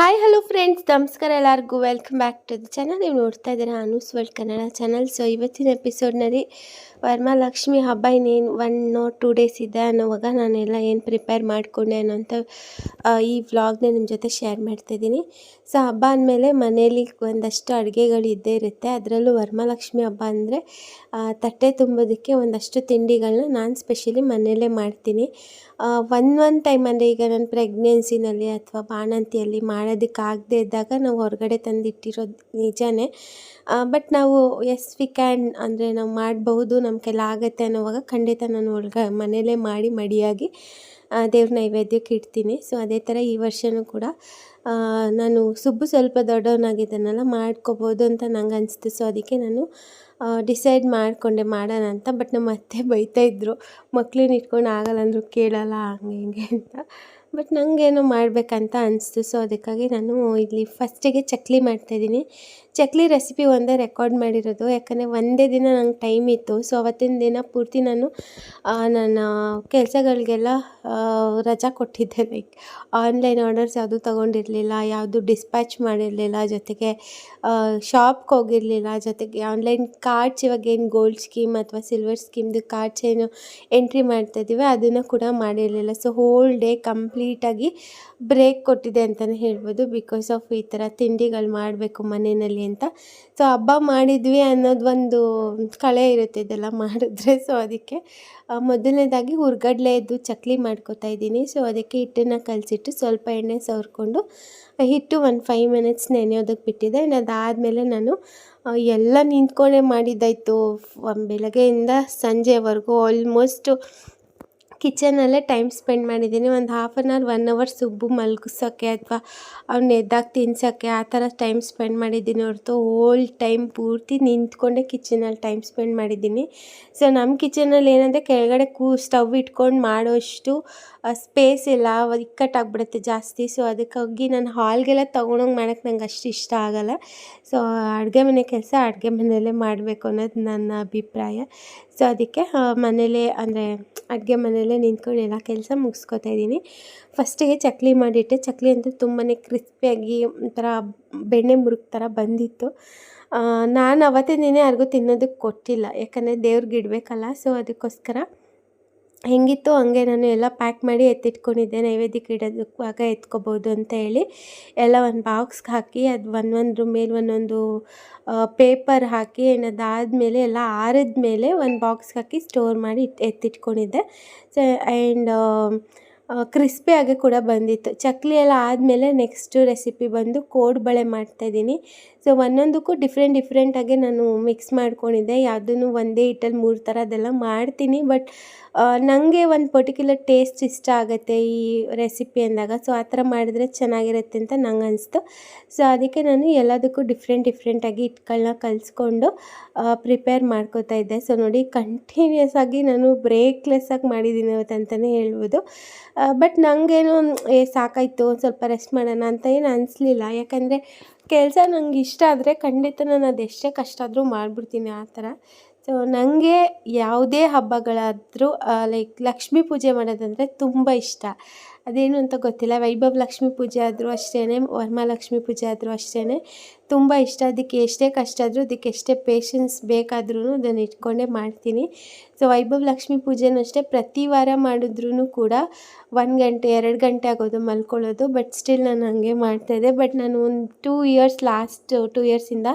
Hi hello friends ನಮಸ್ಕಾರ ಎಲ್ಲರಿಗೂ. Welcome back to the channel ನೀವು ನೋಡ್ತಾ ಇದ್ದೀರಾ Anu's world Kannada channel so ಇವತ್ತಿನ ಎಪಿಸೋಡ್ನಲ್ಲಿ ವರಮಹಾಲಕ್ಷ್ಮಿ ಹಬ್ಬ ಇನ್ನೇನು ಒನ್ ಆರ್ ಟೂ ಡೇಸ್ ಇದೆ ಅನ್ನೋವಾಗ ನಾನೆಲ್ಲ ಏನು ಪ್ರಿಪೇರ್ ಮಾಡಿಕೊಂಡೆ ಅನ್ನೋಂಥ ಈ ವ್ಲಾಗ್ನ ನಿಮ್ಮ ಜೊತೆ ಶೇರ್ ಮಾಡ್ತಾಯಿದ್ದೀನಿ ಸೊ ಹಬ್ಬ ಅಂದಮೇಲೆ ಮನೇಲಿ ಒಂದಷ್ಟು ಅಡುಗೆಗಳು ಇದ್ದೇ ಇರುತ್ತೆ. ಅದರಲ್ಲೂ ವರಮಹಾಲಕ್ಷ್ಮಿ ಹಬ್ಬ ಅಂದರೆ ತಟ್ಟೆ ತುಂಬೋದಕ್ಕೆ ಒಂದಷ್ಟು ತಿಂಡಿಗಳನ್ನ ನಾನು ಸ್ಪೆಷಲಿ ಮನೆಯಲ್ಲೇ ಮಾಡ್ತೀನಿ. ಒನ್ ಒನ್ ಟೈಮಲ್ಲಿ ಈಗ ನಾನು ಪ್ರೆಗ್ನೆನ್ಸಿನಲ್ಲಿ ಅಥವಾ ಬಾಣಂತಿಯಲ್ಲಿ ಮಾಡೋದಕ್ಕಾಗದೇ ಇದ್ದಾಗ ನಾವು ಹೊರಗಡೆ ತಂದಿಟ್ಟಿರೋದು ನಿಜಾನೇ. ಬಟ್ ನಾವು ಎಸ್ ವಿ ಕ್ಯಾನ್ ಅಂದರೆ ನಾವು ಮಾಡಬಹುದು ನಮ್ಮ ಕೈಲಿ ಆಗುತ್ತೆ ಅನ್ನೋವಾಗ ಖಂಡಿತ ನಾನು ಒಳಗ ಮನೆಯಲ್ಲೇ ಮಾಡಿ ಮಡಿಯಾಗಿ ದೇವ್ರ ನೈವೇದ್ಯಕ್ಕೆ ಇಡ್ತೀನಿ. ಸೊ ಅದೇ ಥರ ಈ ವರ್ಷವೂ ಕೂಡ ನಾನು ಸುಬ್ಬು ಸ್ವಲ್ಪ ದೊಡ್ಡವನಾಗಿದ್ದಾನಲ್ಲ, ಮಾಡ್ಕೋಬೋದು ಅಂತ ನಂಗೆ ಅನಿಸ್ತು. ಸೊ ಅದಕ್ಕೆ ನಾನು ಡಿಸೈಡ್ ಮಾಡಿಕೊಂಡೆ ಮಾಡೋಣ ಅಂತ ಬಟ್ ನಮ್ಮ ಅತ್ತೆ ಬೈತಾ ಇದ್ದರು ಮಕ್ಳನ್ನ ಇಟ್ಕೊಂಡು ಆಗಲ್ಲ ಅಂದರು ಕೇಳಲ್ಲ ಹಂಗೆ ಹಿಂಗೆ ಅಂತ. ಬಟ್ ನನಗೇನೋ ಮಾಡಬೇಕಂತ ಅನಿಸ್ತು ಸೊ ಅದಕ್ಕಾಗಿ ನಾನು ಇಲ್ಲಿ ಫಸ್ಟಿಗೆ ಚಕ್ಲಿ ಮಾಡ್ತಾಯಿದ್ದೀನಿ ಚಕ್ಲಿ ರೆಸಿಪಿ ಒಂದೇ ರೆಕಾರ್ಡ್ ಮಾಡಿರೋದು, ಯಾಕಂದರೆ ಒಂದೇ ದಿನ ನಂಗೆ ಟೈಮ್ ಇತ್ತು ಸೊ ಅವತ್ತಿನ ದಿನ ಪೂರ್ತಿ ನಾನು ನನ್ನ ಕೆಲಸಗಳಿಗೆಲ್ಲ ರಜಾ ಕೊಟ್ಟಿದ್ದೆ ಲೈಕ್ ಆನ್ಲೈನ್ ಆರ್ಡರ್ಸ್ ಯಾವುದೂ ತೊಗೊಂಡಿರಲಿಲ್ಲ, ಯಾವುದು ಡಿಸ್ಪ್ಯಾಚ್ ಮಾಡಿರಲಿಲ್ಲ, ಜೊತೆಗೆ ಶಾಪ್ಗೆ ಹೋಗಿರಲಿಲ್ಲ. ಜೊತೆಗೆ ಆನ್ಲೈನ್ ಕಾರ್ಡ್ಸ್ ಇವಾಗ ಏನು ಗೋಲ್ಡ್ ಸ್ಕೀಮ್ ಅಥವಾ ಸಿಲ್ವರ್ ಸ್ಕೀಮ್ದು ಕಾರ್ಡ್ಸ್ ಏನು ಎಂಟ್ರಿ ಮಾಡ್ತಾ ಇದ್ದೀವಿ ಅದನ್ನು ಕೂಡ ಮಾಡಿರಲಿಲ್ಲ. ಸೊ ಹೋಲ್ ಡೇ ಕಂಪ್ಲೀಟಾಗಿ ಬ್ರೇಕ್ ಕೊಟ್ಟಿದೆ ಅಂತಲೇ ಹೇಳ್ಬೋದು. ಬಿಕಾಸ್ ಆಫ್ ಈ ಥರ ತಿಂಡಿಗಳು ಮಾಡಬೇಕು ಮನೆಯಲ್ಲಿ ಅಂತ. ಸೊ ಹಬ್ಬ ಮಾಡಿದ್ವಿ ಅನ್ನೋದು ಒಂದು ಕಳೆ ಇರುತ್ತೆ ಇದೆಲ್ಲ ಮಾಡಿದ್ರೆ. ಸೊ ಅದಕ್ಕೆ ಮೊದಲನೇದಾಗಿ ಹುರ್ಗಡ್ಲೆದು ಚಕ್ಲಿ ಮಾಡ್ಕೊತಾ ಇದ್ದೀನಿ. ಸೊ ಅದಕ್ಕೆ ಹಿಟ್ಟನ್ನು ಕಲಸಿಟ್ಟು ಸ್ವಲ್ಪ ಎಣ್ಣೆ ಸವರ್ಕೊಂಡು ಹಿಟ್ಟು ಒಂದು ಫೈವ್ ಮಿನಿಟ್ಸ್ ನೆನೆಯೋದಕ್ಕೆ ಬಿಟ್ಟಿದ್ದೆ ಇನ್ನು ಅದಾದಮೇಲೆ ನಾನು ಎಲ್ಲ ನಿಂತ್ಕೊಂಡೇ ಮಾಡಿದ್ದಾಯಿತು. ಬೆಳಗ್ಗೆಯಿಂದ ಸಂಜೆವರೆಗೂ ಆಲ್ಮೋಸ್ಟು ಕಿಚನಲ್ಲೇ ಟೈಮ್ ಸ್ಪೆಂಡ್ ಮಾಡಿದ್ದೀನಿ. ಒಂದು half an hour one hour Subbu ಮಲಗಿಸೋಕ್ಕೆ ಅಥವಾ ಅವ್ನ ಎದ್ದಾಗ ತಿನ್ಸೋಕ್ಕೆ ಆ ಥರ ಟೈಮ್ ಸ್ಪೆಂಡ್ ಮಾಡಿದ್ದೀನಿ ಹೊರತು ಹೋಲ್ ಟೈಮ್ ಪೂರ್ತಿ ನಿಂತ್ಕೊಂಡೆ ಕಿಚನಲ್ಲಿ ಟೈಮ್ ಸ್ಪೆಂಡ್ ಮಾಡಿದ್ದೀನಿ. ಸೊ, ನಮ್ಮ ಕಿಚನಲ್ಲಿ ಏನಂದರೆ ಕೆಳಗಡೆ ಕೂ, ಸ್ಟವ್ ಇಟ್ಕೊಂಡು ಮಾಡೋಷ್ಟು ಸ್ಪೇಸ್ ಇಲ್ಲ ಇಕ್ಕಟ್ಟಾಗ್ಬಿಡುತ್ತೆ ಜಾಸ್ತಿ. ಸೊ ಅದಕ್ಕಾಗಿ ನಾನು ಹಾಲ್ಗೆಲ್ಲ ತೊಗೊಂಡೋಗಿ ಮಾಡೋಕ್ಕೆ ನಂಗೆ ಅಷ್ಟು ಇಷ್ಟ ಆಗಲ್ಲ. ಸೊ ಅಡುಗೆ ಮನೆ ಕೆಲಸ ಅಡುಗೆ ಮನೆಯಲ್ಲೇ ಮಾಡಬೇಕು ಅನ್ನೋದು ನನ್ನ ಅಭಿಪ್ರಾಯ. ಸೊ ಅದಕ್ಕೆ ಮನೇಲೇ ಅಂದರೆ ಅಡುಗೆ ಮನೆಯಲ್ಲೇ ನಿಂತ್ಕೊಂಡು ಎಲ್ಲ ಕೆಲಸ ಮುಗಿಸ್ಕೊತಾ ಇದ್ದೀನಿ. ಫಸ್ಟಿಗೆ ಚಕ್ಲಿ ಮಾಡಿಟ್ಟೆ. ಚಕ್ಲಿ ಅಂತೂ ತುಂಬಾ ಕ್ರಿಸ್ಪಿಯಾಗಿ ಒಂಥರ ಬೆಣ್ಣೆ ಮುರುಗ್ ಥರ ಬಂದಿತ್ತು. ನಾನು ಅವತ್ತಿನ ದಿನ ಯಾರಿಗೂ ತಿನ್ನೋದಕ್ಕೆ ಕೊಟ್ಟಿಲ್ಲ. ಯಾಕಂದರೆ ದೇವ್ರಿಗೆ ಇಡಬೇಕಲ್ಲ. ಸೊ ಅದಕ್ಕೋಸ್ಕರ ಹೆಂಗಿತ್ತು ಹಂಗೆ ನಾನು ಎಲ್ಲ ಪ್ಯಾಕ್ ಮಾಡಿ ಎತ್ತಿಟ್ಕೊಂಡಿದ್ದೆ ನೈವೇದ್ಯಕ್ಕೆ ಇಡೋದಕ್ಕಾಗ ಎತ್ಕೋಬೋದು ಅಂತ ಹೇಳಿ ಎಲ್ಲ ಒಂದು ಬಾಕ್ಸ್ಗೆ ಹಾಕಿ ಅದು ಒಂದೊಂದ್ರ ಮೇಲೆ ಒಂದೊಂದು ಪೇಪರ್ ಹಾಕಿ ಅದಾದಮೇಲೆ ಎಲ್ಲ ಆರಿದ ಮೇಲೆ ಒಂದು ಬಾಕ್ಸ್ಗೆ ಹಾಕಿ ಸ್ಟೋರ್ ಮಾಡಿ ಇಟ್, ಎತ್ತಿಟ್ಕೊಂಡಿದ್ದೆ. ಸೊ ಆ್ಯಂಡ್ ಕ್ರಿಸ್ಪಿಯಾಗಿ ಕೂಡ ಬಂದಿತ್ತು. ಚಕ್ಲಿ ಎಲ್ಲ ಆದಮೇಲೆ ನೆಕ್ಸ್ಟು ರೆಸಿಪಿ ಬಂದು ಕೋಡ್ಬಳೆ ಮಾಡ್ತಾಯಿದ್ದೀನಿ ಸೊ ಒಂದೊಂದಕ್ಕೂ ಡಿಫ್ರೆಂಟ್ ಡಿಫ್ರೆಂಟಾಗಿ ನಾನು ಮಿಕ್ಸ್ ಮಾಡ್ಕೊಂಡಿದ್ದೆ. ಯಾವುದೂ ಒಂದೇ ಹಿಟ್ಟಲ್ಲಿ ಮೂರು ಥರ ಅದೆಲ್ಲ ಮಾಡ್ತೀನಿ. ಬಟ್ ನನಗೆ ಒಂದು ಪರ್ಟಿಕ್ಯುಲರ್ ಟೇಸ್ಟ್ ಇಷ್ಟ ಆಗುತ್ತೆ ಈ ರೆಸಿಪಿ ಅಂದಾಗ. ಸೊ ಆ ಥರ ಮಾಡಿದ್ರೆ ಚೆನ್ನಾಗಿರುತ್ತೆ ಅಂತ ನಂಗೆ ಅನಿಸ್ತು. ಸೊ ಅದಕ್ಕೆ ನಾನು ಎಲ್ಲದಕ್ಕೂ ಡಿಫ್ರೆಂಟ್ ಡಿಫ್ರೆಂಟಾಗಿ ಹಿಟ್ಗಳನ್ನ ಕಲಿಸ್ಕೊಂಡು ಪ್ರಿಪೇರ್ ಮಾಡ್ಕೋತಾ ಇದ್ದೆ. ಸೊ ನೋಡಿ ಕಂಟಿನ್ಯೂಸ್ ಆಗಿ ನಾನು ಬ್ರೇಕ್ಲೆಸ್ ಆಗಿ ಮಾಡಿದ್ದೀನಿ ಅಂತಲೇ ಹೇಳ್ಬೋದು. ಬಟ್ ನನಗೇನು ಸಾಕಾಯಿತು, ಒಂದು ಸ್ವಲ್ಪ ರೆಸ್ಟ್ ಮಾಡೋಣ ಅಂತ ಏನು ಅನಿಸ್ಲಿಲ್ಲ. ಯಾಕಂದರೆ ಕೆಲಸ ನಂಗೆ ಇಷ್ಟ ಆದರೆ ಖಂಡಿತ ನಾನು ಎಷ್ಟೇ ಕಷ್ಟ ಆದರೂ ಮಾಡಿಬಿಡ್ತೀನಿ ಆ ಥರ. ಸೊ ನನಗೆ ಯಾವುದೇ ಹಬ್ಬಗಳಾದರೂ ಲೈಕ್ ಲಕ್ಷ್ಮೀ ಪೂಜೆ ಮಾಡೋದಂದರೆ ತುಂಬ ಇಷ್ಟ. ಅದೇನು ಅಂತ ಗೊತ್ತಿಲ್ಲ. ವೈಭವ್ ಲಕ್ಷ್ಮೀ ಪೂಜೆ ಆದರೂ ಅಷ್ಟೇ ವರಮಹಾಲಕ್ಷ್ಮಿ ಪೂಜೆ ಆದರೂ ಅಷ್ಟೇ ತುಂಬ ಇಷ್ಟ. ಅದಕ್ಕೆ ಎಷ್ಟೇ ಕಷ್ಟ ಆದರೂ, ಅದಕ್ಕೆ ಎಷ್ಟೇ ಪೇಷನ್ಸ್ ಬೇಕಾದ್ರೂ ಅದನ್ನು ಇಟ್ಕೊಂಡೇ ಮಾಡ್ತೀನಿ. ಸೊ ವೈಭವ್ ಲಕ್ಷ್ಮಿ ಪೂಜೆನೂ ಅಷ್ಟೇ. ಪ್ರತಿ ವಾರ ಮಾಡಿದ್ರೂ ಕೂಡ ಒಂದು ಗಂಟೆ, ಎರಡು ಗಂಟೆ ಆಗೋದು ಮಲ್ಕೊಳ್ಳೋದು. ಬಟ್ ಸ್ಟಿಲ್ ನಾನು ಹಾಗೆ ಮಾಡ್ತಾಯಿದ್ದೆ ಬಟ್ ನಾನು ಒಂದು ಟೂ ಇಯರ್ಸ್ ಲಾಸ್ಟ್ ಟೂ ಇಯರ್ಸಿಂದ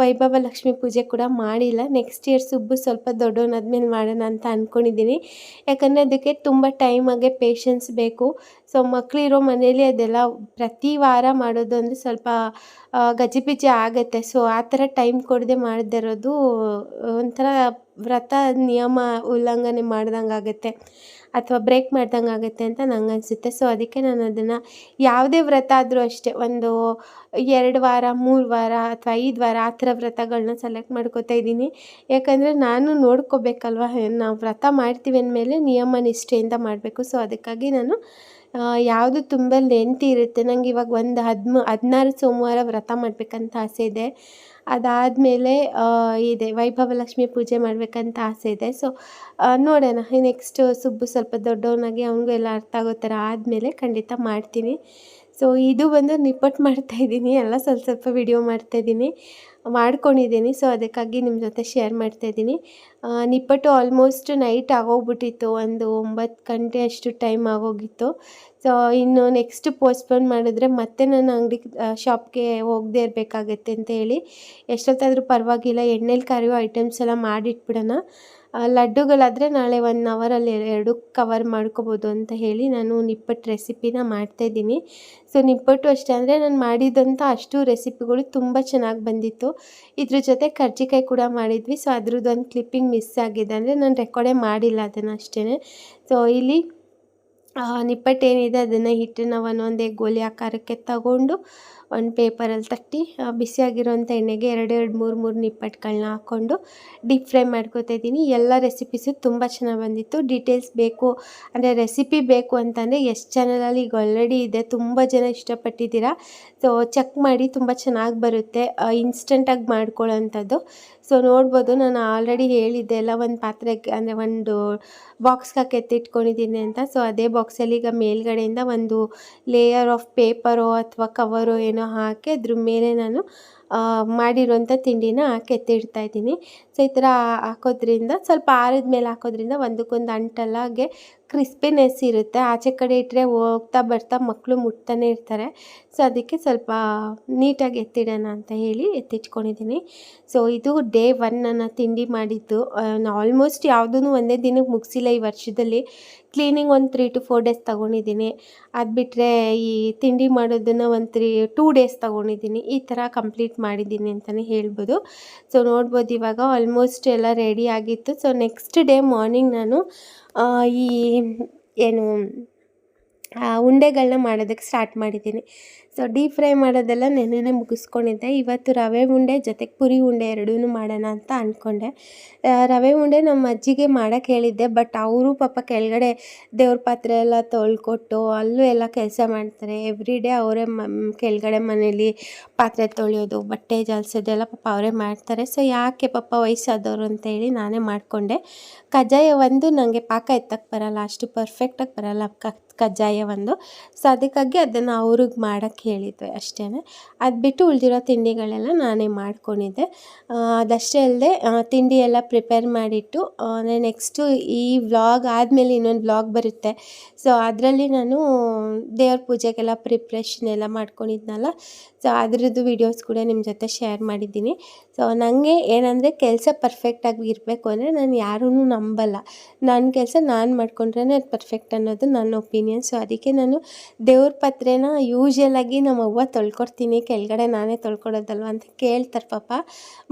ವೈಭವ ಲಕ್ಷ್ಮಿ ಪೂಜೆ ಕೂಡ ಮಾಡಿಲ್ಲ. ನೆಕ್ಸ್ಟ್ ಇಯರ್ ಸುಬ್ಬು ಸ್ವಲ್ಪ ದೊಡ್ಡವನಾದ್ಮೇಲೆ ಮಾಡೋಣ ಅಂತ ಅಂದ್ಕೊಂಡಿದ್ದೀನಿ ಯಾಕಂದರೆ ಅದಕ್ಕೆ ತುಂಬ ಟೈಮಾಗೆ ಪೇಷನ್ಸ್ ಬೇಕು. ಸೊ ಮಕ್ಕಳಿರೋ ಮನೇಲಿ ಅದೆಲ್ಲ ಪ್ರತಿ ವಾರ ಮಾಡೋದು ಅಂದರೆ ಸ್ವಲ್ಪ ಗಜಿಬಿಜಿ ಆಗುತ್ತೆ. ಸೊ ಆ ಥರ ಟೈಮ್ ಕೊಡದೆ ಮಾಡದೇ ಇರೋದು, ಒಂಥರ ವ್ರತ, ನಿಯಮ ಉಲ್ಲಂಘನೆ ಮಾಡ್ದಂಗೆ ಆಗುತ್ತೆ ಅಥವಾ ಬ್ರೇಕ್ ಮಾಡ್ದಂಗೆ ಆಗುತ್ತೆ ಅಂತ ನಂಗೆ ಅನಿಸುತ್ತೆ ಸೊ ಅದಕ್ಕೆ ನಾನು ಅದನ್ನು ಯಾವುದೇ ವ್ರತ ಆದರೂ ಅಷ್ಟೇ, ಒಂದು ಎರಡು ವಾರ, ಮೂರು ವಾರ ಅಥವಾ ಐದು ವಾರ ಆ ಥರ ವ್ರತಗಳನ್ನ ಸೆಲೆಕ್ಟ್ ಮಾಡ್ಕೋತಾ ಇದ್ದೀನಿ. ಯಾಕಂದರೆ ನಾನು ನೋಡ್ಕೋಬೇಕಲ್ವ, ನಾವು ವ್ರತ ಮಾಡ್ತೀವಿ ಅಂದಮೇಲೆ ನಿಯಮ ನಿಷ್ಠೆಯಿಂದ ಮಾಡಬೇಕು. ಸೊ ಅದಕ್ಕಾಗಿ ನಾನು ಯಾವುದು ತುಂಬ ಲೆಂತಿ ಇರುತ್ತೆ. ನಂಗೆ ಇವಾಗ ಒಂದು ಹದಿಮೂ, ಹದಿನಾರು ಸೋಮವಾರ ವ್ರತ ಮಾಡಬೇಕಂತ ಆಸೆ ಇದೆ. ಅದಾದಮೇಲೆ ಇದೆ ವೈಭವ ಲಕ್ಷ್ಮಿ ಪೂಜೆ ಮಾಡಬೇಕಂತ ಆಸೆ ಇದೆ. ಸೊ ನೋಡೋಣ. ನೆಕ್ಸ್ಟ್ ಸುಬ್ಬು ಸ್ವಲ್ಪ ದೊಡ್ಡವನಾಗಿ ಅವನಿಗೂ ಎಲ್ಲ ಅರ್ಥ ಆಗೋ ಥರ ಆದಮೇಲೆ ಖಂಡಿತ ಮಾಡ್ತೀನಿ. ಸೊ ಇದು ಬಂದು ನಿಪ್ಪಟ್ಟು ಮಾಡ್ತಾಯಿದ್ದೀನಿ ಎಲ್ಲ ಸ್ವಲ್ಪ ಸ್ವಲ್ಪ ವಿಡಿಯೋ ಮಾಡ್ತಾಯಿದ್ದೀನಿ ಮಾಡ್ಕೊಂಡಿದ್ದೀನಿ. ಸೊ ಅದಕ್ಕಾಗಿ ನಿಮ್ಮ ಜೊತೆ ಶೇರ್ ಮಾಡ್ತಾಯಿದ್ದೀನಿ ನಿಪ್ಪಟ್ಟು ಆಲ್ಮೋಸ್ಟ್ ನೈಟ್ ಆಗೋಗ್ಬಿಟ್ಟಿತ್ತು. ಒಂದು ಒಂಬತ್ತು ಗಂಟೆ ಅಷ್ಟು ಟೈಮ್ ಆಗೋಗಿತ್ತು. ಸೊ ಇನ್ನು ನೆಕ್ಸ್ಟ್ ಪೋಸ್ಟ್ಪೋನ್ ಮಾಡಿದ್ರೆ ಮತ್ತೆ ನಾನು ಅಂಗಡಿ ಶಾಪ್ಗೆ ಹೋಗದೇ ಇರಬೇಕಾಗತ್ತೆ ಅಂತ ಹೇಳಿ. ಎಷ್ಟೊತ್ತಾದರೂ ಪರವಾಗಿಲ್ಲ. ಎಣ್ಣೆಲಿ ಕರಿಯೋ ಐಟಮ್ಸ್ ಎಲ್ಲ ಮಾಡಿಟ್ಬಿಡೋಣ. ಲಡ್ಡುಗಳಾದರೆ ನಾಳೆ ಒನ್ ಅವರಲ್ಲಿ ಎರಡು ಕವರ್ ಮಾಡ್ಕೋಬೋದು ಅಂತ ಹೇಳಿ ನಾನು ನಿಪ್ಪಟ್ಟು ರೆಸಿಪಿನ ಮಾಡ್ತಾಯಿದ್ದೀನಿ ಸೊ ನಿಪ್ಪಟ್ಟು ಅಷ್ಟೇ ಅಂದರೆ ನಾನು ಮಾಡಿದಂಥ ಅಷ್ಟು ರೆಸಿಪಿಗಳು ತುಂಬ ಚೆನ್ನಾಗಿ ಬಂದಿತ್ತು. ಇದ್ರ ಜೊತೆ ಕರ್ಜಿಕಾಯಿ ಕೂಡ ಮಾಡಿದ್ವಿ. ಸೊ ಅದ್ರದ್ದು ಒಂದು ಕ್ಲಿಪ್ಪಿಂಗ್ ಮಿಸ್ ಆಗಿದೆ ಅಂದರೆ ನಾನು ರೆಕಾರ್ಡೇ ಮಾಡಿಲ್ಲ ಅದನ್ನು ಅಷ್ಟೇ ಸೊ ಇಲ್ಲಿ ನಿಪ್ಪಟ್ಟು ಏನಿದೆ ಅದನ್ನು ಹಿಟ್ಟನ್ನು ಒಂದೊಂದೇ ಗೋಲಿ ಆಕಾರಕ್ಕೆ ತಗೊಂಡು ಒಂದು ಪೇಪರಲ್ಲಿ ತಟ್ಟಿ ಬಿಸಿಯಾಗಿರೋಂಥ ಎಣ್ಣೆಗೆ ಎರಡು ಎರಡು, ಮೂರು ಮೂರು ನಿಪ್ಪಟ್ಟುಗಳನ್ನ ಹಾಕ್ಕೊಂಡು ಡೀಪ್ ಫ್ರೈ ಮಾಡ್ಕೊತಾ ಇದ್ದೀನಿ. ಎಲ್ಲ ರೆಸಿಪೀಸು ತುಂಬ ಚೆನ್ನಾಗಿ ಬಂದಿತ್ತು. ಡೀಟೇಲ್ಸ್ ಬೇಕು, ಅಂದರೆ ರೆಸಿಪಿ ಬೇಕು ಅಂತಂದರೆ ಎಷ್ಟು ಚಾನಲಲ್ಲಿ ಈಗ ಆಲ್ರೆಡಿ ಇದೆ, ತುಂಬ ಜನ ಇಷ್ಟಪಟ್ಟಿದ್ದೀರಾ. ಸೊ, ಚೆಕ್ ಮಾಡಿ ತುಂಬ ಚೆನ್ನಾಗಿ ಬರುತ್ತೆ. ಇನ್ಸ್ಟೆಂಟಾಗಿ ಮಾಡ್ಕೊಳ್ಳೋಂಥದ್ದು. ಸೊ, ನೋಡ್ಬೋದು, ನಾನು ಆಲ್ರೆಡಿ ಹೇಳಿದ್ದೆ ಎಲ್ಲ ಒಂದು ಪಾತ್ರೆಗೆ, ಅಂದರೆ ಒಂದು ಬಾಕ್ಸ್ಗೆ ಹಾಕಿ ಎತ್ತಿಟ್ಕೊಂಡಿದ್ದೀನಿ ಅಂತ. ಸೊ, ಅದೇ ಬಾಕ್ಸಲ್ಲಿ ಈಗ ಮೇಲ್ಗಡೆಯಿಂದ ಒಂದು ಲೇಯರ್ ಆಫ್ ಪೇಪರೋ ಅಥವಾ ಕವರೋ ಏನೋ ಹಾಕಿ ಅದ್ರ ಮೇಲೆ ನಾನು ಮಾಡಿರುವಂಥ ತಿಂಡಿನ ಹಾಕಿ ಎತ್ತಿಡ್ತಾ ಇದ್ದೀನಿ. ಸೊ, ಈ ಥರ ಹಾಕೋದ್ರಿಂದ, ಸ್ವಲ್ಪ ಆರಿದ ಮೇಲೆ ಹಾಕೋದ್ರಿಂದ ಒಂದಕ್ಕೊಂದು ಅಂಟಲ್ಲ ಹಾಗೆ ಕ್ರಿಸ್ಪಿನೆಸ್ ಇರುತ್ತೆ. ಆಚೆ ಕಡೆ ಇಟ್ಟರೆ ಹೋಗ್ತಾ ಬರ್ತಾ ಮಕ್ಕಳು ಮುಟ್ತಾನೆ ಇರ್ತಾರೆ. ಸೊ ಅದಕ್ಕೆ ಸ್ವಲ್ಪ ನೀಟಾಗಿ ಎತ್ತಿಡೋಣ ಅಂತ ಹೇಳಿ ಎತ್ತಿಟ್ಕೊಂಡಿದ್ದೀನಿ. ಸೊ ಇದು ಡೇ ಒನ್ ನನ್ನ ತಿಂಡಿ ಮಾಡಿದ್ದು. ಆಲ್ಮೋಸ್ಟ್ ಯಾವುದೂ ಒಂದೇ ದಿನಕ್ಕೆ ಮುಗಿಸಿಲ್ಲ ಈ ವರ್ಷದಲ್ಲಿ. ಕ್ಲೀನಿಂಗ್ ಒಂದು ತ್ರೀ ಟು ಫೋರ್ ಡೇಸ್ ತೊಗೊಂಡಿದ್ದೀನಿ. ಅದು ಬಿಟ್ಟರೆ ಈ ತಿಂಡಿ ಮಾಡೋದನ್ನು ಒಂದು ತ್ರೀ ಟೂ ಡೇಸ್ ತೊಗೊಂಡಿದ್ದೀನಿ. ಈ ಥರ ಕಂಪ್ಲೀಟ್ ಮಾಡಿದ್ದೀನಿ ಅಂತಲೇ ಹೇಳ್ಬೋದು. ಸೊ ನೋಡ್ಬೋದು ಇವಾಗ ಆಲ್ಮೋಸ್ಟ್ ಎಲ್ಲ ರೆಡಿ ಆಗಿತ್ತು. ಸೊ ನೆಕ್ಸ್ಟ್ ಡೇ ಮಾರ್ನಿಂಗ್ ನಾನು ಈ ಏನು ಉಂಡೆಗಳನ್ನ ಮಾಡೋದಕ್ಕೆ ಸ್ಟಾರ್ಟ್ ಮಾಡಿದ್ದೀನಿ. ಸೊ ಡೀಪ್ ಫ್ರೈ ಮಾಡೋದೆಲ್ಲ ನೆನ್ನೆನೇ ಮುಗಿಸ್ಕೊಂಡಿದ್ದೆ. ಇವತ್ತು ರವೆ ಉಂಡೆ, ಜೊತೆಗೆ ಪುರಿ ಉಂಡೆ ಎರಡೂ ಮಾಡೋಣ ಅಂತ ಅಂದ್ಕೊಂಡೆ ರವೆ ಉಂಡೆ ನಮ್ಮ ಅಜ್ಜಿಗೆ ಮಾಡೋಕ್ಕೆ ಹೇಳಿದ್ದೆ, ಬಟ್ ಅವರು ಪಾಪ ಕೆಳಗಡೆ ದೇವ್ರ ಪಾತ್ರೆ ಎಲ್ಲ ತೊಳ್ಕೊಟ್ಟು ಅಲ್ಲೂ ಎಲ್ಲ ಕೆಲಸ ಮಾಡ್ತಾರೆ. ಎವ್ರಿ ಡೇ ಅವರೇ ಮ, ಕೆಳಗಡೆ ಮನೇಲಿ ಪಾತ್ರೆ ತೊಳೆಯೋದು, ಬಟ್ಟೆ ಜಾಲ್ಸೋದೆಲ್ಲ ಪಾಪ ಅವರೇ ಮಾಡ್ತಾರೆ. ಸೊ ಯಾಕೆ ಪಾಪ ವಯಸ್ಸಾದವರು ಅಂತ ಹೇಳಿ ನಾನೇ ಮಾಡಿಕೊಂಡೆ. ಕಜ್ಜಾಯ ಒಂದು ನನಗೆ ಪಾಕ ಎತ್ತಕ್ಕೆ ಬರಲ್ಲ, ಅಷ್ಟು ಪರ್ಫೆಕ್ಟಾಗಿ ಬರಲ್ಲ ಕಜ್ಜಾಯ ಒಂದು. ಸೊ ಅದಕ್ಕಾಗಿ ಅದನ್ನು ಅವ್ರಿಗೆ ಮಾಡೋಕ್ಕೆ ಹೇಳಿದ್ವಿ ಅಷ್ಟೇ ಅದು ಬಿಟ್ಟು ಉಳಿದಿರೋ ತಿಂಡಿಗಳೆಲ್ಲ ನಾನೇ ಮಾಡ್ಕೊಂಡಿದ್ದೆ. ಅದಷ್ಟೇ ಅಲ್ಲದೆ ತಿಂಡಿ ಎಲ್ಲ ಪ್ರಿಪೇರ್ ಮಾಡಿಟ್ಟು ನೆಕ್ಸ್ಟು ಈ ವ್ಲಾಗ್ ಆದಮೇಲೆ ಇನ್ನೊಂದು ವ್ಲಾಗ್ ಬರುತ್ತೆ. ಸೊ ಅದರಲ್ಲಿ ನಾನು ದೇವ್ರ ಪೂಜೆಗೆಲ್ಲ ಪ್ರಿಪ್ರೇಷನ್ ಎಲ್ಲ ಮಾಡ್ಕೊಂಡಿದ್ನಲ್ಲ. ಸೊ ಅದರದ್ದು ವೀಡಿಯೋಸ್ ಕೂಡ ನಿಮ್ಮ ಜೊತೆ ಶೇರ್ ಮಾಡಿದ್ದೀನಿ. ಸೊ ನನಗೆ ಏನಂದರೆ ಕೆಲಸ ಪರ್ಫೆಕ್ಟಾಗಿ ಇರಬೇಕು ಅಂದರೆ ನಾನು ಯಾರೂ ನಂಬಲ್ಲ. ನನ್ನ ಕೆಲಸ ನಾನು ಮಾಡ್ಕೊಂಡ್ರೇ ಅದು ಪರ್ಫೆಕ್ಟ್ ಅನ್ನೋದು ನನ್ನ ಒಪಿನಿಯನ್ ಸೊ ಅದಕ್ಕೆ ನಾನು ದೇವ್ರ ಪಾತ್ರೆನ ಯೂಶಲಾಗಿ ನಮ್ಮ ಅವ್ವ ತೊಳ್ಕೊಡ್ತೀನಿ. ಕೆಳಗಡೆ ನಾನೇ ತೊಳ್ಕೊಡೋದಲ್ವ ಅಂತ ಕೇಳ್ತಾರೆ ಪಾಪ.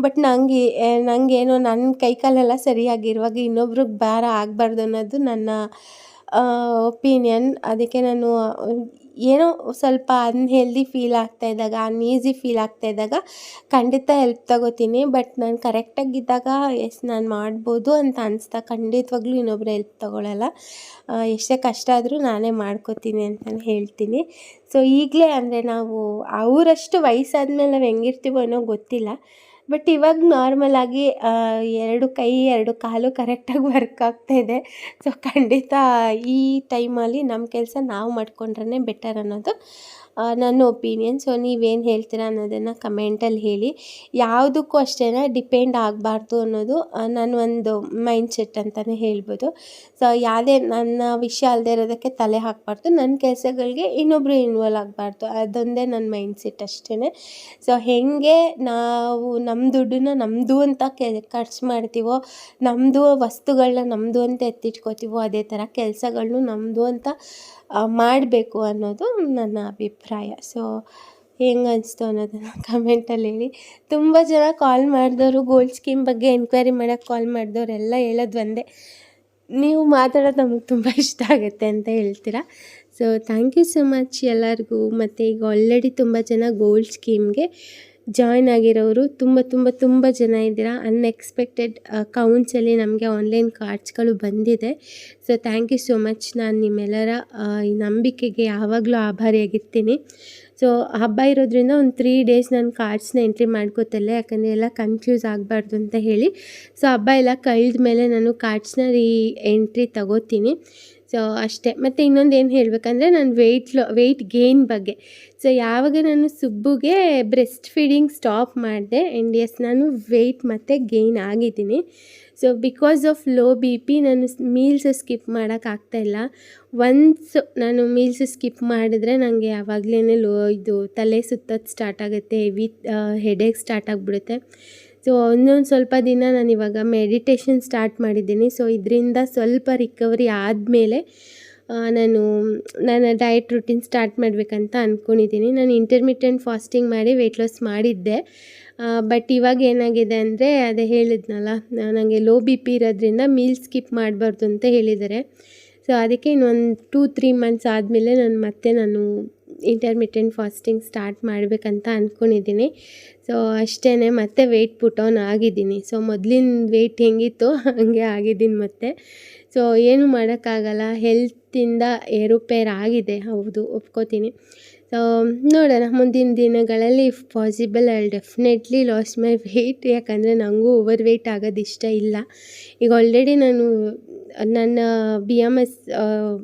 ಬಟ್ ನನಗೆ ನನಗೇನೋ ನನ್ನ ಕೈಕಾಲೆಲ್ಲ ಸರಿಯಾಗಿರುವಾಗ ಇನ್ನೊಬ್ರಿಗೆ ಭಾರ ಆಗಬಾರ್ದು ಅನ್ನೋದು ನನ್ನ ಒಪಿನಿಯನ್ ಅದಕ್ಕೆ ನಾನು ಏನೋ ಸ್ವಲ್ಪ ಅನ್ಹೆಲ್ದಿ ಫೀಲ್ ಆಗ್ತಾ ಇದ್ದಾಗ ಅನ್ಈಸಿ ಫೀಲ್ ಆಗ್ತಾ ಇದ್ದಾಗ ಖಂಡಿತ ಹೆಲ್ಪ್ ತಗೋತೀನಿ. ಬಟ್ ನಾನು ಕರೆಕ್ಟಾಗಿದ್ದಾಗ ಎಸ್ ನಾನು ಮಾಡ್ಬೋದು ಅಂತ ಅನಿಸ್ತಾ ಖಂಡಿತವಾಗ್ಲೂ ಇನ್ನೊಬ್ಬರು ಹೆಲ್ಪ್ ತಗೊಳ್ಳಲ್ಲ ಎಷ್ಟೇ ಕಷ್ಟ ಆದರೂ ನಾನೇ ಮಾಡ್ಕೋತೀನಿ ಅಂತಲೇ ಹೇಳ್ತೀನಿ. ಸೊ ಈಗಲೇ ಅಂದರೆ ನಾವು ಅವರಷ್ಟು ವಯಸ್ಸಾದ್ಮೇಲೆ ನಾವು ಹೆಂಗಿರ್ತೀವೋ ಅನ್ನೋ ಗೊತ್ತಿಲ್ಲ. ಬಟ್ ಇವಾಗ ನಾರ್ಮಲಾಗಿ ಎರಡು ಕೈ, ಎರಡು ಕಾಲು ಕರೆಕ್ಟಾಗಿ ವರ್ಕ್ ಆಗ್ತಾ ಇದೆ. ಸೊ ಖಂಡಿತ ಈ ಟೈಮಲ್ಲಿ ನಮ್ಮ ಕೆಲಸ ನಾವು ಮಾಡಿಕೊಂಡ್ರೇ ಬೆಟರ್ ಅನ್ನೋದು ನನ್ನ ಒಪಿನಿಯನ್ ಸೊ ನೀವೇನು ಹೇಳ್ತೀರಾ ಅನ್ನೋದನ್ನು ಕಮೆಂಟಲ್ಲಿ ಹೇಳಿ. ಯಾವುದಕ್ಕೂ ಅಷ್ಟೇ ಡಿಪೆಂಡ್ ಆಗಬಾರ್ದು ಅನ್ನೋದು ನನ್ನ ಒಂದು ಮೈಂಡ್ ಸೆಟ್ ಅಂತಲೇ ಹೇಳ್ಬೋದು. ಸೊ ಯಾವುದೇ ನನ್ನ ವಿಷಯ ಅಲ್ಲದೆ ಇರೋದಕ್ಕೆ ತಲೆ ಹಾಕಬಾರ್ದು. ನನ್ನ ಕೆಲಸಗಳಿಗೆ ಇನ್ನೊಬ್ಬರು ಇನ್ವಾಲ್ವ್ ಆಗಬಾರ್ದು. ಅದೊಂದೇ ನನ್ನ ಮೈಂಡ್ ಸೆಟ್ ಅಷ್ಟೇ ಸೊ ಹೇಗೆ ನಾವು ನಮ್ಮ ದುಡ್ಡನ್ನ ನಮ್ಮದು ಅಂತ ಕೆ, ಖರ್ಚು ಮಾಡ್ತೀವೋ ನಮ್ಮದು ವಸ್ತುಗಳನ್ನ ನಮ್ಮದು ಅಂತ ಎತ್ತಿಟ್ಕೋತೀವೋ, ಅದೇ ಥರ ಕೆಲಸಗಳನ್ನೂ ನಮ್ಮದು ಅಂತ ಮಾಡಬೇಕು ಅನ್ನೋದು ನನ್ನ ಅಭಿಪ್ರಾಯ. ಸೊ ಹೆಂಗೆ ಅನಿಸ್ತು ಅನ್ನೋದನ್ನು ಕಮೆಂಟಲ್ಲಿ ಹೇಳಿ. ತುಂಬ ಜನ ಕಾಲ್ ಮಾಡಿದವರು ಗೋಲ್ಡ್ ಸ್ಕೀಮ್ ಬಗ್ಗೆ ಎನ್ಕ್ವೈರಿ ಮಾಡೋಕ್ಕೆ ಕಾಲ್ ಮಾಡಿದವರೆಲ್ಲ ಹೇಳೋದು ಒಂದೇ. ನೀವು ಮಾತಾಡೋದು ನಮಗೆ ತುಂಬ ಇಷ್ಟ ಆಗುತ್ತೆ ಅಂತ ಹೇಳ್ತೀರಾ? So thank you so much ಎಲ್ಲರಿಗೂ. ಮತ್ತು ಈಗ ಆಲ್ರೆಡಿ ತುಂಬ ಜನ ಗೋಲ್ಡ್ ಸ್ಕೀಮ್ಗೆ ಜಾಯ್ನ್ ಆಗಿರೋರು ತುಂಬ ತುಂಬ ತುಂಬ ಜನ ಇದ್ದೀರಾ? ಅನ್ಎಕ್ಸ್ಪೆಕ್ಟೆಡ್ ಕೌಂಟ್ಸಲ್ಲಿ ನಮಗೆ ಆನ್ಲೈನ್ ಕಾರ್ಡ್ಸ್ಗಳು ಬಂದಿದೆ. So thank you so much ನಾನು ನಿಮ್ಮೆಲ್ಲರ ಈ ನಂಬಿಕೆಗೆ ಯಾವಾಗಲೂ ಆಭಾರಿಯಾಗಿರ್ತೀನಿ. ಸೊ ಹಬ್ಬ ಇರೋದ್ರಿಂದ ಒಂದು ತ್ರೀ ಡೇಸ್ ನಾನು ಕಾರ್ಡ್ಸ್ನ ಎಂಟ್ರಿ ಮಾಡ್ಕೋತಲ್ಲೇ, ಯಾಕಂದರೆ ಎಲ್ಲ ಕನ್ಫ್ಯೂಸ್ ಆಗಬಾರ್ದು ಅಂತ ಹೇಳಿ. ಸೊ ಹಬ್ಬ ಎಲ್ಲ ಕಳೆದ ಮೇಲೆ ನಾನು ಕಾರ್ಡ್ಸ್ನ ರೀ ಎಂಟ್ರಿ ತಗೋತೀನಿ. ಸೊ ಅಷ್ಟೇ. ಮತ್ತು ಇನ್ನೊಂದು ಏನು ಹೇಳಬೇಕಂದ್ರೆ ನಾನು ವೆಯ್ಟ್ ಲಾ ವೆಯ್ಟ್ ಗೇನ್ ಬಗ್ಗೆ. ಸೊ ಯಾವಾಗ ನಾನು ಸುಬ್ಬುಗೆ ಬ್ರೆಸ್ಟ್ ಫೀಡಿಂಗ್ ಸ್ಟಾಪ್ ಮಾಡಿದೆ ಆ್ಯಂಡ್ ಎಸ್ ನಾನು ವೆಯ್ಟ್ ಮತ್ತು ಗೇನ್ ಆಗಿದ್ದೀನಿ. So because of low B P ನಾನು ಮೀಲ್ಸ್ ಸ್ಕಿಪ್ ಮಾಡೋಕ್ಕಾಗ್ತಾಯಿಲ್ಲ ಒನ್ಸ್ ನಾನು ಮೀಲ್ಸ್ ಸ್ಕಿಪ್ ಮಾಡಿದ್ರೆ ನನಗೆ ಯಾವಾಗಲೇ ಲೋ, ಇದು ತಲೆ ಸುತ್ತೋದು ಸ್ಟಾರ್ಟ್ ಆಗುತ್ತೆ ಹೆವಿ ಹೆಡೇಕ್ ಸ್ಟಾರ್ಟ್ ಆಗಿಬಿಡುತ್ತೆ. ಸೊ ಇನ್ನೊಂದು ಸ್ವಲ್ಪ ದಿನ ನಾನು ಇವಾಗ ಮೆಡಿಟೇಷನ್ ಸ್ಟಾರ್ಟ್ ಮಾಡಿದ್ದೀನಿ. ಸೊ ಇದರಿಂದ ಸ್ವಲ್ಪ ರಿಕವರಿ ಆದಮೇಲೆ ನಾನು, ನನ್ನ ಡಯಟ್ ರುಟೀನ್ ಸ್ಟಾರ್ಟ್ ಮಾಡಬೇಕಂತ ಅಂದ್ಕೊಂಡಿದ್ದೀನಿ ನಾನು ಇಂಟರ್ಮಿಟೆಂಟ್ ಫಾಸ್ಟಿಂಗ್ ಮಾಡಿ ವೆಯ್ಟ್ ಲಾಸ್ ಮಾಡಿದ್ದೆ. ಬಟ್ ಇವಾಗ ಏನಾಗಿದೆ ಅಂದರೆ, ಅದೇ ಹೇಳಿದ್ನಲ್ಲ ನನಗೆ ಲೋ ಬಿ ಪಿ ಇರೋದ್ರಿಂದ ಮೀಲ್ ಸ್ಕಿಪ್ ಮಾಡಬಾರ್ದು ಅಂತ ಹೇಳಿದ್ದಾರೆ. ಸೊ ಅದಕ್ಕೆ ಇನ್ನೊಂದು ಟೂ ತ್ರೀ ಮಂತ್ಸ್ ಆದಮೇಲೆ ನಾನು ಮತ್ತೆ ನಾನು ಇಂಟರ್ಮಿಟೆಂಟ್ ಫಾಸ್ಟಿಂಗ್ ಸ್ಟಾರ್ಟ್ ಮಾಡಬೇಕಂತ ಅಂದ್ಕೊಂಡಿದ್ದೀನಿ ಸೊ ಅಷ್ಟೇ ಮತ್ತೆ ವೆಯ್ಟ್ ಪುಟ್ ಆನ್ ಆಗಿದ್ದೀನಿ. ಸೊ ಮೊದಲಿನ ವೆಯ್ಟ್ ಹೆಂಗಿತ್ತು ಹಾಗೆ ಆಗಿದ್ದೀನಿ ಮತ್ತೆ. ಸೊ ಏನು ಮಾಡೋಕ್ಕಾಗಲ್ಲ. ಹೆಲ್ತಿಂದ ಏರುಪೇರು ಆಗಿದೆ ಹೌದು, ಒಪ್ಕೋತೀನಿ. ಸೊ ನೋಡೋಣ, ಮುಂದಿನ ದಿನಗಳಲ್ಲಿ if possible I definitely loss my weight ಯಾಕಂದರೆ ನನಗೂ ಓವರ್ ವೆಯ್ಟ್ ಆಗೋದು ಇಷ್ಟ ಇಲ್ಲ. ಈಗ ಆಲ್ರೆಡಿ ನಾನು, ನನ್ನ ಬಿ ಎಂ ಎಸ್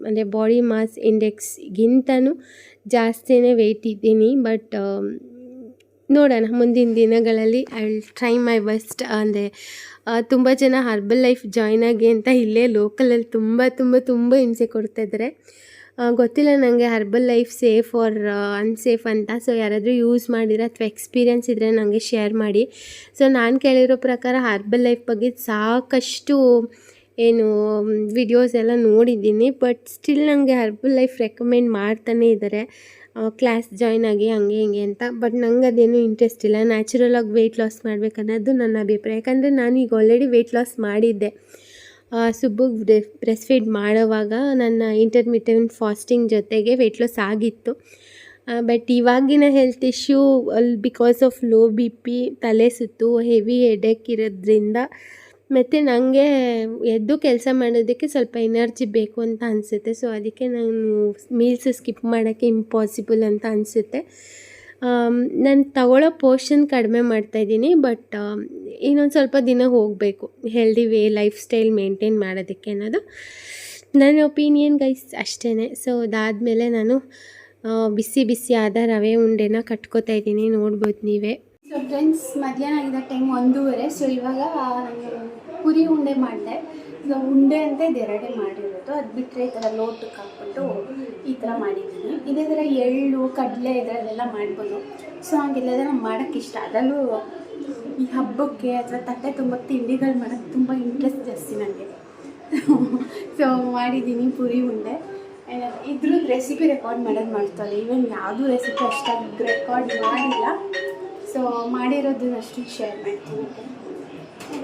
ಅಂದರೆ ಬಾಡಿ ಮಾಸ್ ಇಂಡೆಕ್ಸ್ಗಿಂತನೂ ಜಾಸ್ತಿನೇ ವೆಯ್ಟ್ ಇದ್ದೀನಿ. ಬಟ್ ನೋಡೋಣ, ಮುಂದಿನ ದಿನಗಳಲ್ಲಿ I will try my best ಅಂದರೆ ತುಂಬ ಜನ ಹರ್ಬಲ್ ಲೈಫ್ ಜಾಯ್ನ್ ಆಗಿ ಅಂತ ಇಲ್ಲೇ ಲೋಕಲಲ್ಲಿ ತುಂಬ ತುಂಬ ತುಂಬ ಹಿಂಸೆ ಕೊಡ್ತಾಯಿದ್ದಾರೆ ಗೊತ್ತಿಲ್ಲ ನನಗೆ herbal life safe or unsafe ಅಂತ. ಸೊ ಯಾರಾದರೂ ಯೂಸ್ ಮಾಡಿದ್ರೆ ಅಥವಾ ಎಕ್ಸ್ಪೀರಿಯನ್ಸ್ ಇದ್ದರೆ ನನಗೆ ಶೇರ್ ಮಾಡಿ. ಸೊ ನಾನು ಕೇಳಿರೋ ಪ್ರಕಾರ ಹರ್ಬಲ್ ಲೈಫ್ ಬಗ್ಗೆ ಸಾಕಷ್ಟು ಏನು ವಿಡಿಯೋಸ್ ಎಲ್ಲ ನೋಡಿದ್ದೀನಿ. ಬಟ್ ಸ್ಟಿಲ್ ನನಗೆ ಹರ್ಬಲ್ ಲೈಫ್ ರೆಕಮೆಂಡ್ ಮಾಡ್ತಾನೇ ಇದ್ದಾರೆ ಕ್ಲಾಸ್ ಜಾಯ್ನ್ ಆಗಿ ಹಂಗೆ ಹಿಂಗೆ ಅಂತ. ಬಟ್ ನಂಗೆ ಅದೇನು ಇಂಟ್ರೆಸ್ಟ್ ಇಲ್ಲ. ನ್ಯಾಚುರಲಾಗಿ ವೆಯ್ಟ್ ಲಾಸ್ ಮಾಡಬೇಕನ್ನೋದು ನನ್ನ ಅಭಿಪ್ರಾಯ. ಯಾಕಂದರೆ ನಾನು ಈಗ ಆಲ್ರೆಡಿ ವೆಯ್ಟ್ ಲಾಸ್ ಮಾಡಿದ್ದೆ. ಸುಬ್ಬುಗೆ ಬ್ರೆಸ್ಟ್ ಫೀಡ್ ಮಾಡೋವಾಗ ನನ್ನ ಇಂಟರ್ಮಿಟೆಂಟ್ ಫಾಸ್ಟಿಂಗ್ ಜೊತೆಗೆ ವೆಯ್ಟ್ ಲಾಸ್ ಆಗಿತ್ತು. ಬಟ್ ಇವಾಗಿನ ಹೆಲ್ತ್ ಇಶ್ಯೂ ಅಲ್ಲಿ because of low B P ತಲೆ ಸುತ್ತು ಹೆವಿ ಎಡೆಕ್ ಇರೋದ್ರಿಂದ ಮತ್ತು ನನಗೆ ಎದ್ದು ಕೆಲಸ ಮಾಡೋದಕ್ಕೆ ಸ್ವಲ್ಪ ಎನರ್ಜಿ ಬೇಕು ಅಂತ ಅನಿಸುತ್ತೆ. ಸೊ ಅದಕ್ಕೆ ನಾನು ಮೀಲ್ಸ್ ಸ್ಕಿಪ್ ಮಾಡೋಕ್ಕೆ ಇಂಪಾಸಿಬಲ್ ಅಂತ ಅನಿಸುತ್ತೆ. ನಾನು ತಗೊಳ್ಳೋ ಪೋರ್ಷನ್ ಕಡಿಮೆ ಮಾಡ್ತಾಯಿದ್ದೀನಿ ಬಟ್ ಇನ್ನೊಂದು ಸ್ವಲ್ಪ ದಿನ ಹೋಗಬೇಕು. Healthy way lifestyle maintain ಮಾಡೋದಕ್ಕೆ ಅನ್ನೋದು. ನನ್ನ ಒಪಿನಿಯನ್ ಗೈಸ್ ಅಷ್ಟೇ ಸೊ ಅದಾದಮೇಲೆ ನಾನು ಬಿಸಿ ಬಿಸಿ ಆದ ರವೆ ಉಂಡೆನ ಕಟ್ಕೋತಾ ಇದ್ದೀನಿ, ನೋಡ್ಬೋದು ನೀವೇ. ಸೊ ಫ್ರೆಂಡ್ಸ್ ಮಧ್ಯಾಹ್ನ ಆಗಿದ್ದ ಟೈಮ್ ಒಂದೂವರೆ ಸೊ ಇವಾಗ ನಾನು ಪುರಿ ಉಂಡೆ ಮಾಡಿದೆ. ಸೊ ಉಂಡೆ ಅಂತ ಇದು ಎರಡೇ ಮಾಡಿರೋದು. ಅದು ಬಿಟ್ಟರೆ ಈ ಥರ ಲೋಟಕ್ಕೆ ಹಾಕ್ಬಿಟ್ಟು ಈ ಥರ ಮಾಡಿದ್ದೀನಿ. ಇದೇ ಥರ ಎಳ್ಳು, ಕಡಲೆ ಇದರಲ್ಲೆಲ್ಲ ಮಾಡ್ಬೋದು. ಸೊ ಹಂಗೆಲ್ಲ ನಂಗೆ ಮಾಡೋಕ್ಕೆ ಇಷ್ಟ. ಅದರಲ್ಲೂ ಈ ಹಬ್ಬಕ್ಕೆ ಅಥವಾ ತಟ್ಟೆ ತುಂಬ ತಿಂಡಿಗಳು ಮಾಡೋಕ್ಕೆ ತುಂಬ ಇಂಟ್ರೆಸ್ಟ್ ಜಾಸ್ತಿ ನನಗೆ ಸೊ ಮಾಡಿದ್ದೀನಿ ಪುರಿ, ಉಂಡೆ. ಇದ್ರದ್ದು ರೆಸಿಪಿ ರೆಕಾರ್ಡ್ ಮಾಡೋದು ಮಾಡ್ತಾರೆ. ಈವನ್ ಯಾವುದೂ ರೆಸಿಪಿ ಅಷ್ಟಾಗಿ ರೆಕಾರ್ಡ್ ಮಾಡಿಲ್ಲ. ಸೊ ಮಾಡಿರೋದನ್ನ ಅಷ್ಟು ಶೇರ್ ಮಾಡ್ತೀನಿ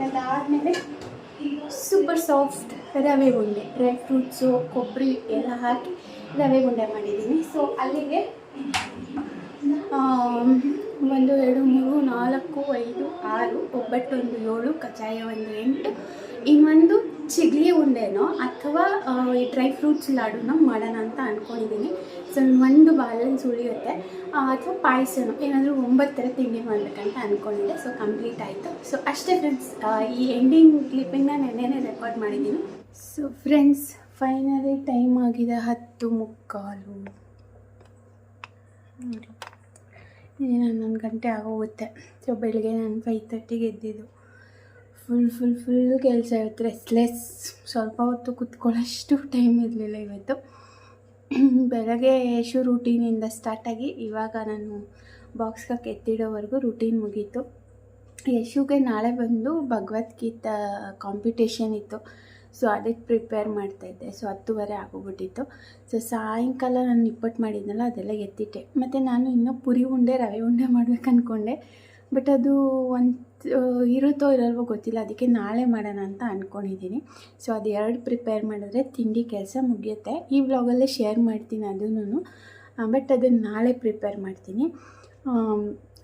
ಅದಾದಮೇಲೆ ಸೂಪರ್ ಸಾಫ್ಟ್ ರವೆ ಉಂಡೆ ಡ್ರೈ ಫ್ರೂಟ್ಸು ಕೊಬ್ಬರಿ ಎಲ್ಲ ಹಾಕಿ ರವೆ ಉಂಡೆ ಮಾಡಿದ್ದೀನಿ. ಸೊ ಅಲ್ಲಿಗೆ ಒಂದು, ಎರಡು, ಮೂರು, ನಾಲ್ಕು, ಐದು, ಆರು ಒಬ್ಬಟ್ಟು ಒಂದು ಏಳು ಕಚಾಯ ಒಂದು ಎಂಟು, ಇನ್ನೊಂದು ಚಿಗ್ಲಿ ಉಂಡೆನೋ ಅಥವಾ ಈ ಡ್ರೈ ಫ್ರೂಟ್ಸ್ ಲಾಡುನ ಮಾಡೋಣ ಅಂತ ಅಂದ್ಕೊಂಡಿದ್ದೀನಿ ಸೊ ಒಂದು ಬ್ಯಾಲೆನ್ಸ್ ಉಳಿಯುತ್ತೆ ಅಥವಾ ಪಾಯಸನೋ, ಏನಾದರೂ ಒಂಬತ್ತು ಥರ ತಿಂಡಿ ಮಾಡಬೇಕಂತ ಅಂದ್ಕೊಂಡಿದ್ದೆ ಸೊ ಕಂಪ್ಲೀಟ್ ಆಯಿತು. ಸೊ ಅಷ್ಟೇ ಫ್ರೆಂಡ್ಸ್ ಈ ಎಂಡಿಂಗ್ ಕ್ಲಿಪ್ಪಿಂಗ್ನ ನೆನ್ನೆನೇ ರೆಕಾರ್ಡ್ ಮಾಡಿದ್ದೀನಿ ಸೊ ಫ್ರೆಂಡ್ಸ್ ಫೈನಲಿ ಟೈಮ್ ಆಗಿದೆ ಹತ್ತು ಮುಕ್ಕಾಲು. ಏನು ಹನ್ನೊಂದು ಗಂಟೆ ಆಗೋಗುತ್ತೆ. ಸೊ ಬೆಳಗ್ಗೆ ನಾನು ಫೈವ್ ತರ್ಟಿಗೆ ಎದ್ದಿದ್ದು. ಫುಲ್ ಫುಲ್ ಫುಲ್ ಕೆಲಸ ಇರುತ್ತೆ. ರೆಸ್ಲೆಸ್ ಸ್ವಲ್ಪ ಹೊತ್ತು ಕುತ್ಕೊಳ್ಳೋಷ್ಟು ಟೈಮ್ ಇರಲಿಲ್ಲ ಇವತ್ತು. ಬೆಳಗ್ಗೆ ಯಶು ರೂಟೀನಿಂದ ಸ್ಟಾರ್ಟಾಗಿ ಇವಾಗ ನಾನು ಬಾಕ್ಸ್ಗೆ ಎತ್ತಿಡೋವರೆಗೂ ರೂಟೀನ್ ಮುಗೀತು. ಯಶುಗೆ ನಾಳೆ ಬಂದು ಭಗವದ್ಗೀತಾ ಕಾಂಪಿಟೇಷನ್ ಇತ್ತು. ಸೊ ಅದಕ್ಕೆ ಪ್ರಿಪೇರ್ ಮಾಡ್ತಾಯಿದ್ದೆ ಸೊ ಹತ್ತುವರೆ ಆಗೋಗ್ಬಿಟ್ಟಿತ್ತು. ಸೊ ಸಾಯಂಕಾಲ ನಾನು ನಿಪ್ಪಟ್ಟು ಮಾಡಿದ್ನಲ್ಲ, ಅದೆಲ್ಲ ಎತ್ತಿಟ್ಟೆ. ಮತ್ತು ನಾನು ಇನ್ನೂ ಪುರಿ ಉಂಡೆ, ರವೆ ಉಂಡೆ ಮಾಡ್ಬೇಕು ಅಂದ್ಕೊಂಡೆ ಬಟ್ ಅದು ಒಂದು ಇರುತ್ತೋ ಇರಲ್ವೋ ಗೊತ್ತಿಲ್ಲ. ಅದಕ್ಕೆ ನಾಳೆ ಮಾಡೋಣ ಅಂತ ಅಂದ್ಕೊಂಡಿದ್ದೀನಿ ಸೊ ಅದು ಎರಡು ಪ್ರಿಪೇರ್ ಮಾಡಿದ್ರೆ ತಿಂಡಿ ಕೆಲಸ ಮುಗಿಯುತ್ತೆ. ಈ ವ್ಲಾಗಲ್ಲೇ ಶೇರ್ ಮಾಡ್ತೀನಿ ಅದನ್ನು. ಬಟ್ ಅದನ್ನು ನಾಳೆ ಪ್ರಿಪೇರ್ ಮಾಡ್ತೀನಿ.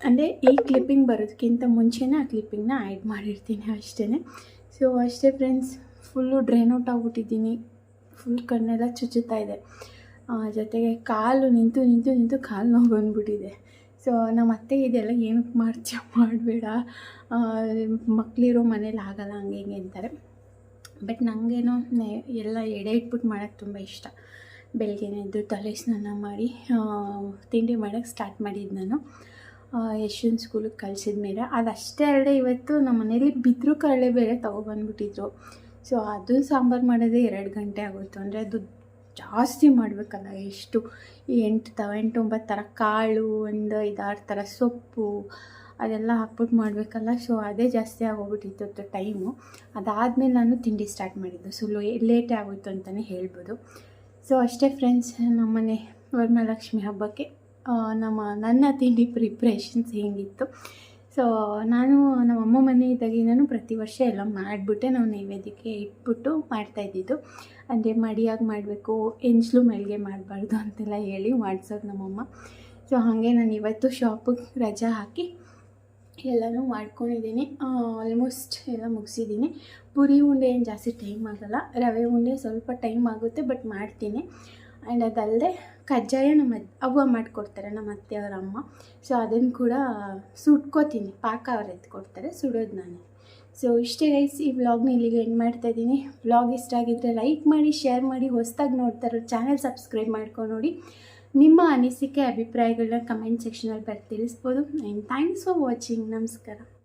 ಅಂದರೆ ಈ ಕ್ಲಿಪ್ಪಿಂಗ್ ಬರೋದಕ್ಕಿಂತ ಮುಂಚೆನೇ ಆ ಕ್ಲಿಪ್ಪಿಂಗ್ನ ಆ್ಯಡ್ ಮಾಡಿರ್ತೀನಿ ಅಷ್ಟೇ ಸೊ ಅಷ್ಟೇ ಫ್ರೆಂಡ್ಸ್ ಫುಲ್ಲು ಡ್ರೈನ್ ಔಟ್ ಆಗಿಬಿಟ್ಟಿದ್ದೀನಿ. ಫುಲ್ ಕಣ್ಣೆಲ್ಲ ಚುಚ್ಚುತ್ತಾ ಇದೆ. ಜೊತೆಗೆ ಕಾಲು ನಿಂತು ನಿಂತು ನಿಂತು ಕಾಲು ನೋವು ಬಂದ್ಬಿಟ್ಟಿದೆ. ಸೊ ನಮ್ಮ ಅತ್ತೆ ಇದೆಲ್ಲ ಏನಕ್ಕೆ ಮಾಡ್ತೀಯ? ಮಾಡಬೇಡ. ಮಕ್ಕಳಿರೋ ಮನೇಲಿ ಆಗಲ್ಲ ಹಂಗೆ ಹಿಂಗೆ ಅಂತಾರೆ. ಬಟ್ ನನಗೇನೋ ಎಲ್ಲ ಎಡೆ ಇಟ್ಬಿಟ್ಟು ಮಾಡೋಕ್ಕೆ ತುಂಬ ಇಷ್ಟ. ಬೆಳಗ್ಗೆ ಎದ್ದು ತಲೆ ಸ್ನಾನ ಮಾಡಿ ತಿಂಡಿ ಮಾಡೋಕ್ಕೆ ಸ್ಟಾರ್ಟ್ ಮಾಡಿದ್ದು ನಾನು. ಯಶ್ವಿನ್ ಸ್ಕೂಲಿಗೆ ಕಳಿಸಿದ ಮೇಲೆ. ಅದಷ್ಟೇ ಅಲ್ಲದೆ ಇವತ್ತು ನಮ್ಮ ಮನೇಲಿ ಬಿದ್ರು ಕರಳೆ ಬೇರೆ ತೊಗೊಬಂದ್ಬಿಟ್ಟಿದ್ರು. ಸೊ ಅದನ್ನು ಸಾಂಬಾರು ಮಾಡೋದೇ ಎರಡು ಗಂಟೆ ಆಗೋಯ್ತು. ಅಂದರೆ ಅದು ಜಾಸ್ತಿ ಮಾಡಬೇಕಲ್ಲ ಎಷ್ಟು ಎಂಟು ತ ಎಂಟು ಒಂಬತ್ತು ಥರ ಕಾಳು, ಒಂದು ಐದಾರು ಥರ ಸೊಪ್ಪು, ಅದೆಲ್ಲ ಹಾಕ್ಬಿಟ್ಟು ಮಾಡಬೇಕಲ್ಲ. ಸೊ ಅದೇ ಜಾಸ್ತಿ ಆಗೋಗ್ಬಿಟ್ಟಿತ್ತು ಟೈಮು ಅದಾದಮೇಲೆ ನಾನು ತಿಂಡಿ ಸ್ಟಾರ್ಟ್ ಮಾಡಿದ್ದು. ಸೊ ಲೇಟೇ ಆಗೋಯ್ತು ಅಂತಲೇ ಹೇಳ್ಬೋದು. ಸೊ ಅಷ್ಟೇ ಫ್ರೆಂಡ್ಸ್ ನಮ್ಮನೆ ವರಮಹಾಲಕ್ಷ್ಮಿ ಹಬ್ಬಕ್ಕೆ ನಮ್ಮ, ನನ್ನ ತಿಂಡಿ ಪ್ರಿಪ್ರೇಷನ್ಸ್ ಹೆಂಗಿತ್ತು? ಸೊ ನಾನು ನಮ್ಮ ಅಮ್ಮ ಮನೆ ಇದ್ದಾಗಿನೂ ಪ್ರತಿ ವರ್ಷ ಎಲ್ಲ ಮಾಡಿಬಿಟ್ಟೆ. ನಾವು ನೈವೇದ್ಯಕ್ಕೆ ಇಟ್ಬಿಟ್ಟು ಮಾಡ್ತಾಯಿದ್ದಿದ್ದು ಅಂದರೆ ಮಡಿಯಾಗಿ ಮಾಡಬೇಕು ಎಂಜ್ಲು ಮಳಿಗೆ ಮಾಡಬಾರ್ದು ಅಂತೆಲ್ಲ ಹೇಳಿ ಮಾಡಿಸೋದು ನಮ್ಮಮ್ಮ ಸೊ ಹಾಗೆ ನಾನು ಇವತ್ತು ಶಾಪಿಗೆ ರಜಾ ಹಾಕಿ ಎಲ್ಲನೂ ಮಾಡ್ಕೊಂಡಿದ್ದೀನಿ. ಆಲ್ಮೋಸ್ಟ್ ಎಲ್ಲ ಮುಗಿಸಿದ್ದೀನಿ. ಪುರಿ, ಉಂಡೆ ಏನು ಜಾಸ್ತಿ ಟೈಮ್ ಆಗೋಲ್ಲ. ರವೆ, ಉಂಡೆ ಸ್ವಲ್ಪ ಟೈಮ್ ಆಗುತ್ತೆ ಬಟ್ ಮಾಡ್ತೀನಿ. ಆ್ಯಂಡ್ ಅದಲ್ಲದೆ ಕಜ್ಜಾಯ ನಮ್ಮ ಅವ್ವ ಮಾಡಿಕೊಡ್ತಾರೆ ನಮ್ಮ ಅತ್ತೆಯವರ ಅಮ್ಮ. ಸೊ ಅದನ್ನು ಕೂಡ ಸುಟ್ಕೋತೀನಿ. ಪಾಕ ಅವ್ರು ಎತ್ಕೊಡ್ತಾರೆ ಸುಡೋದು ನಾನು. ಸೊ ಇಷ್ಟೇ ಗೈಸ್ ಈ ವ್ಲಾಗ್ನ ಇಲ್ಲಿಗೆ ಎಂಡ್ ಮಾಡ್ತಾ ಇದ್ದೀನಿ. ವ್ಲಾಗ್ ಇಷ್ಟ ಆಗಿದ್ದರೆ ಲೈಕ್ ಮಾಡಿ ಶೇರ್ ಮಾಡಿ, ಹೊಸ್ದಾಗಿ ನೋಡ್ತಾರೋ ಚಾನಲ್ ಸಬ್ಸ್ಕ್ರೈಬ್ ಮಾಡ್ಕೊಂಡು ನೋಡಿ. ನಿಮ್ಮ ಅನಿಸಿಕೆ ಅಭಿಪ್ರಾಯಗಳನ್ನ ಕಮೆಂಟ್ ಸೆಕ್ಷನಲ್ಲಿ ಬರೆದು ತಿಳಿಸ್ಬೋದು. ಆ್ಯಂಡ್ ಥ್ಯಾಂಕ್ಸ್ ಫಾರ್ ವಾಚಿಂಗ್ ನಮಸ್ಕಾರ.